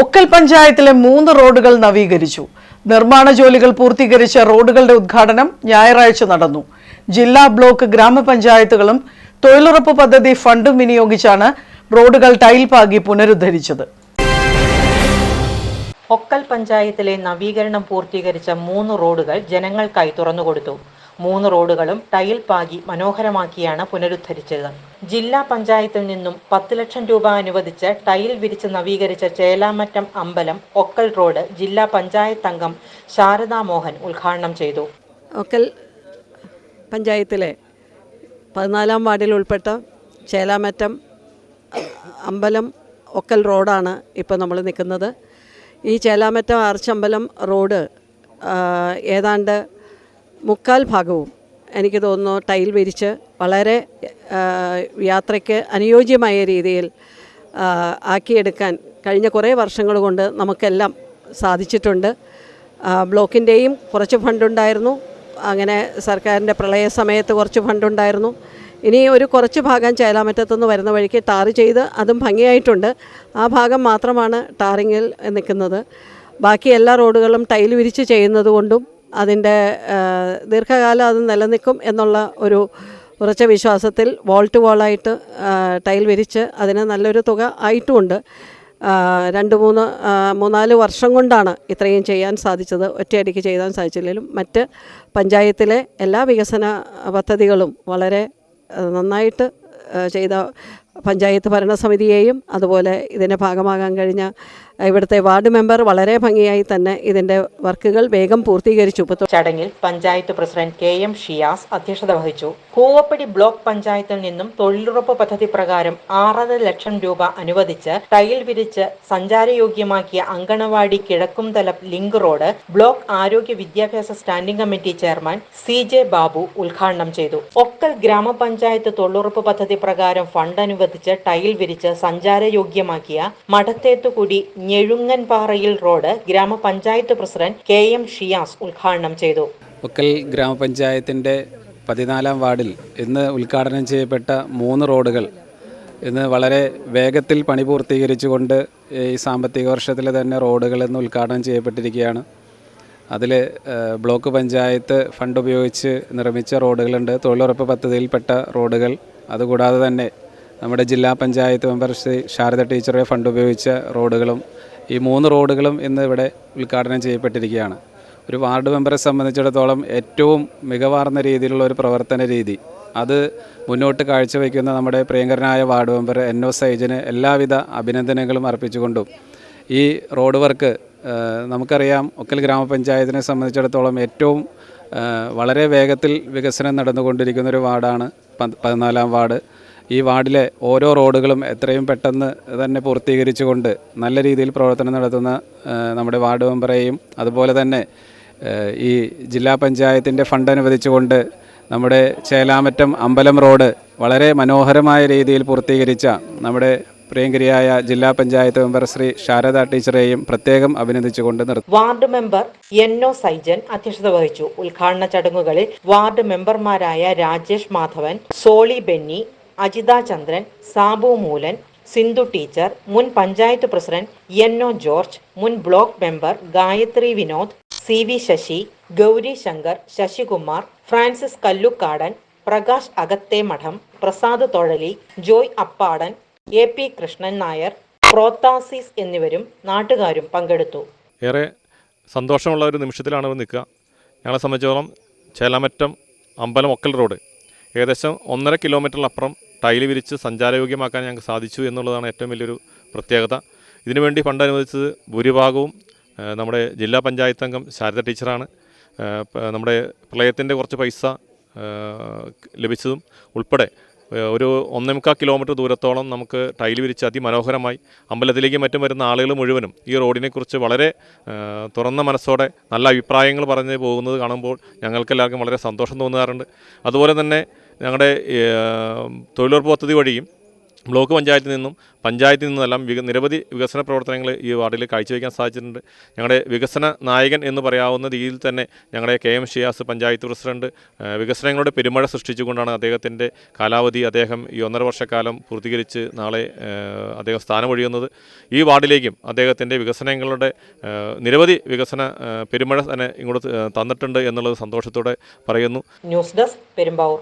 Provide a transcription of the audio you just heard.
ഒക്കൽ പഞ്ചായത്തിലെ മൂന്ന് റോഡുകൾ നവീകരിച്ചു. നിർമ്മാണ ജോലികൾ പൂർത്തീകരിച്ച റോഡുകളുടെ ഉദ്ഘാടനം ഞായറാഴ്ച നടന്നു. ജില്ലാ ബ്ലോക്ക് ഗ്രാമപഞ്ചായത്തുകളും തൊഴിലുറപ്പ് പദ്ധതി ഫണ്ടും വിനിയോഗിച്ചാണ് റോഡുകൾ ടൈൽ പാകി പുനരുദ്ധരിച്ചത്. ഒക്കൽ പഞ്ചായത്തിലെ നവീകരണം പൂർത്തീകരിച്ച മൂന്ന് റോഡുകൾ ജനങ്ങൾക്കായി തുറന്നുകൊടുത്തു. മൂന്ന് റോഡുകളും ടൈൽ പാകി മനോഹരമാക്കിയാണ് പുനരുദ്ധരിച്ചത്. ജില്ലാ പഞ്ചായത്തിൽ നിന്നും പത്ത് ലക്ഷം രൂപ അനുവദിച്ച് ടൈൽ വിരിച്ച് നവീകരിച്ച ചേലാമറ്റം അമ്പലം ഒക്കൽ റോഡ് ജില്ലാ പഞ്ചായത്ത് അംഗം ശാരദാ മോഹൻ ഉദ്ഘാടനം ചെയ്തു. ഒക്കൽ പഞ്ചായത്തിലെ പതിനാലാം വാർഡിൽ ഉൾപ്പെട്ട ചേലാമറ്റം അമ്പലം ഒക്കൽ റോഡാണ് ഇപ്പോൾ നമ്മൾ നിൽക്കുന്നത്. ഈ ചേലാമറ്റം ആർച്ചമ്പലം റോഡ് ഏതാണ്ട് മുക്കാൽ ഭാഗവും എനിക്ക് തോന്നുന്നു ടൈൽ വിരിച്ച് വളരെ യാത്രയ്ക്ക് അനുയോജ്യമായ രീതിയിൽ ആക്കിയെടുക്കാൻ കഴിഞ്ഞ കുറേ വർഷങ്ങൾ കൊണ്ട് നമുക്കെല്ലാം സാധിച്ചിട്ടുണ്ട്. ബ്ലോക്കിന്റെയും കുറച്ച് ഫണ്ടുണ്ടായിരുന്നു അങ്ങനെ സർക്കാരിന്റെ പ്രളയ സമയത്ത് കുറച്ച് ഫണ്ടുണ്ടായിരുന്നു ഇനി ഒരു കുറച്ച് ഭാഗം ചേലാമറ്റത്തുനിന്ന് വരുന്ന വഴിക്ക് ടാർ ചെയ്ത് അതും ഭംഗിയായിട്ടുണ്ട്. ആ ഭാഗം മാത്രമാണ് ടാറിങ്ങിൽ നിൽക്കുന്നത്. ബാക്കി എല്ലാ റോഡുകളും ടൈൽ വിരിച്ച് ചെയ്യുന്നത് കൊണ്ടും അതിന്റെ ദീർഘകാലം അത് നിലനിൽക്കും എന്നുള്ള ഒരു ഉറച്ച വിശ്വാസത്തിൽ വോൾ ടു വോളായിട്ട് ടൈൽ വിരിച്ച് അതിന് നല്ലൊരു തുക ആയിട്ടുമുണ്ട്. രണ്ട് മൂന്ന് മൂന്നാൽ വർഷം കൊണ്ടാണ് ഇത്രയും ചെയ്യാൻ സാധിച്ചത്. ഒറ്റയടിക്ക് ചെയ്യാൻ സാധിച്ചില്ലെങ്കിലും മറ്റ് പഞ്ചായത്തിലെ എല്ലാ വികസന പദ്ധതികളും വളരെ നന്നായിട്ട് ചെയ്ത പഞ്ചായത്ത് ഭരണസമിതിയെയും അതുപോലെ ഇതിന്റെ ഭാഗമാകാൻ കഴിഞ്ഞ ഇവിടുത്തെ വാർഡ് മെമ്പർ വളരെ ഭംഗിയായി തന്നെ ഇതിന്റെ വർക്കുകൾ വേഗം പൂർത്തീകരിച്ചു. ചടങ്ങിൽ panchayat president K M Shiyas അധ്യക്ഷത വഹിച്ചു. കൂവപ്പടി ബ്ലോക്ക് പഞ്ചായത്തിൽ നിന്നും തൊഴിലുറപ്പ് പദ്ധതി പ്രകാരം ആറര ലക്ഷം രൂപ അനുവദിച്ച് ടൈൽ വിരിച്ച് സഞ്ചാരയോഗ്യമാക്കിയ anganwadi Kizhakkumthala link road block ആരോഗ്യ വിദ്യാഭ്യാസ standing committee chairman C J Babu ഉദ്ഘാടനം ചെയ്തു. ഒക്കൽ ഗ്രാമപഞ്ചായത്ത് തൊഴിലുറപ്പ് പദ്ധതി പ്രകാരം ഫണ്ട് അനുവദിച്ച് ടൈൽ വിരിച്ച് സഞ്ചാരയോഗ്യമാക്കിയ Madathethukudi ഞെഴുങ്ങൻപാറയിൽ road grama panchayat president K M Shiyas ഉദ്ഘാടനം ചെയ്തു. ഒക്കൽ ഗ്രാമപഞ്ചായത്തിന്റെ പതിനാലാം വാർഡിൽ ഇന്ന് ഉദ്ഘാടനം ചെയ്യപ്പെട്ട മൂന്ന് റോഡുകൾ ഇന്ന് വളരെ വേഗത്തിൽ പണി പൂർത്തീകരിച്ചുകൊണ്ട് ഈ സാമ്പത്തിക വർഷത്തിലെ തന്നെ റോഡുകൾ ഇന്ന് ഉദ്ഘാടനം ചെയ്യപ്പെട്ടിരിക്കുകയാണ്. അതിൽ ബ്ലോക്ക് പഞ്ചായത്ത് ഫണ്ട് ഉപയോഗിച്ച് നിർമ്മിച്ച റോഡുകളുണ്ട്. തൊഴിലുറപ്പ് പദ്ധതിയിൽപ്പെട്ട റോഡുകൾ. അതുകൂടാതെ തന്നെ നമ്മുടെ ജില്ലാ പഞ്ചായത്ത് മെമ്പർ ശ്രീ ശാരദ ടീച്ചറെ ഫണ്ട് ഉപയോഗിച്ച റോഡുകളും ഈ മൂന്ന് റോഡുകളും ഇന്ന് ഇവിടെ ഉദ്ഘാടനം ചെയ്യപ്പെട്ടിരിക്കുകയാണ്. ഒരു വാർഡ് മെമ്പറെ സംബന്ധിച്ചിടത്തോളം ഏറ്റവും മികവാർന്ന രീതിയിലുള്ള ഒരു പ്രവർത്തന രീതി. അത് മുന്നോട്ട് കാഴ്ചവെക്കുന്ന നമ്മുടെ പ്രിയങ്കരനായ വാർഡ് മെമ്പർ എൻ ഒ സൈജിന് എല്ലാവിധ അഭിനന്ദനങ്ങളും അർപ്പിച്ചുകൊണ്ടും ഈ റോഡ് വർക്ക് നമുക്കറിയാം ഒക്കൽ ഗ്രാമപഞ്ചായത്തിനെ സംബന്ധിച്ചിടത്തോളം ഏറ്റവും വളരെ വേഗത്തിൽ വികസനം നടന്നുകൊണ്ടിരിക്കുന്ന ഒരു വാർഡാണ് പതിനാലാം വാർഡ്. ഈ വാർഡിലെ ഓരോ റോഡുകളും എത്രയും പെട്ടെന്ന് തന്നെ പൂർത്തീകരിച്ചുകൊണ്ട് നല്ല രീതിയിൽ പ്രവർത്തനം നടത്തുന്ന നമ്മുടെ വാർഡ് മെമ്പറേയും അതുപോലെ തന്നെ ഈ ജില്ലാ പഞ്ചായത്തിന്റെ ഫണ്ട് അനുവദിച്ചുകൊണ്ട് നമ്മുടെ ചേലാമറ്റം അമ്പലം റോഡ് വളരെ മനോഹരമായ രീതിയിൽ പൂർത്തീകരിച്ച നമ്മുടെ പ്രിയങ്കരിയായ ജില്ലാ പഞ്ചായത്ത് മെമ്പർ ശ്രീ ശാരദ ടീച്ചറെയും പ്രത്യേകം അഭിനന്ദിച്ചുകൊണ്ട് നിർത്തി ward member N O Saijan അധ്യക്ഷത വഹിച്ചു. ഉദ്ഘാടന ചടങ്ങുകളിൽ വാർഡ് മെമ്പർമാരായ രാജേഷ് മാധവൻ സോളി ബെന്നി അജിത ചന്ദ്രൻ സാബു മൂലൻ സിന്ധു ടീച്ചർ മുൻ panchayat president N O George മുൻ block member Gayathri Vinod C V Sasi Gauri Shankar Sasikumar Francis Kallukkadan Prakash Akathe Madhom Prasad Thozhali Joy Appadan A P Krishnan Nair Prothasis എന്നിവരും നാട്ടുകാരും പങ്കെടുത്തു. ഏറെ സന്തോഷമുള്ള ഒരു നിമിഷത്തിലാണ് നിൽക്കുക. ഞങ്ങളെ സംബന്ധിച്ചോളം ചേലമറ്റം അമ്പലം ഒക്കൽ റോഡ്. ഏകദേശം ഒന്നര കിലോമീറ്ററിലപ്പുറം ടൈൽ വിരിച്ച് സഞ്ചാരയോഗ്യമാക്കാൻ ഞങ്ങൾക്ക് സാധിച്ചു എന്നുള്ളതാണ് ഏറ്റവും വലിയൊരു പ്രത്യേകത. ഇതിനുവേണ്ടി ഫണ്ട് അനുവദിച്ചത് ഭൂരിഭാഗവും നമ്മുടെ ജില്ലാ പഞ്ചായത്ത് അംഗം ശാരദ ടീച്ചറാണ്. നമ്മുടെ പ്രളയത്തിന്റെ കുറച്ച് പൈസ ലഭിച്ചതും ഉൾപ്പെടെ ഒരു ഒന്നേമുക്കാൽ കിലോമീറ്റർ ദൂരത്തോളം നമുക്ക് ടൈൽ വിരിച്ച് അതിമനോഹരമായി അമ്പലത്തിലേക്ക് മറ്റും വരുന്ന ആളുകൾ മുഴുവനും ഈ റോഡിനെക്കുറിച്ച് വളരെ തുറന്ന മനസ്സോടെ നല്ല അഭിപ്രായങ്ങൾ പറഞ്ഞ് പോകുന്നത് കാണുമ്പോൾ ഞങ്ങൾക്കെല്ലാവർക്കും വളരെ സന്തോഷം തോന്നാറുണ്ട് അതുപോലെ തന്നെ ഞങ്ങളുടെ തൊഴിലുറപ്പ് പദ്ധതി വഴിയും ബ്ലോക്ക് പഞ്ചായത്തിൽ നിന്നും പഞ്ചായത്തിൽ നിന്നെല്ലാം വിക നിരവധി വികസന പ്രവർത്തനങ്ങൾ ഈ വാർഡിൽ കാഴ്ചവെക്കാൻ സാധിച്ചിട്ടുണ്ട്. ഞങ്ങളുടെ വികസന നായകൻ എന്ന് പറയാവുന്ന രീതിയിൽ തന്നെ ഞങ്ങളുടെ K M Shiyas panchayat president വികസനങ്ങളുടെ പെരുമഴ സൃഷ്ടിച്ചുകൊണ്ടാണ് അദ്ദേഹത്തിന്റെ കാലാവധി അദ്ദേഹം ഈ ഒന്നര വർഷക്കാലം പൂർത്തീകരിച്ച് നാളെ അദ്ദേഹം സ്ഥാനമൊഴിയുന്നത്. ഈ വാർഡിലേക്കും അദ്ദേഹത്തിന്റെ വികസനങ്ങളുടെ നിരവധി വികസന പെരുമഴ തന്നെ ഇങ്ങോട്ട് തന്നിട്ടുണ്ട് എന്നുള്ളത് സന്തോഷത്തോടെ പറയുന്നു. News desk Perumbavoor.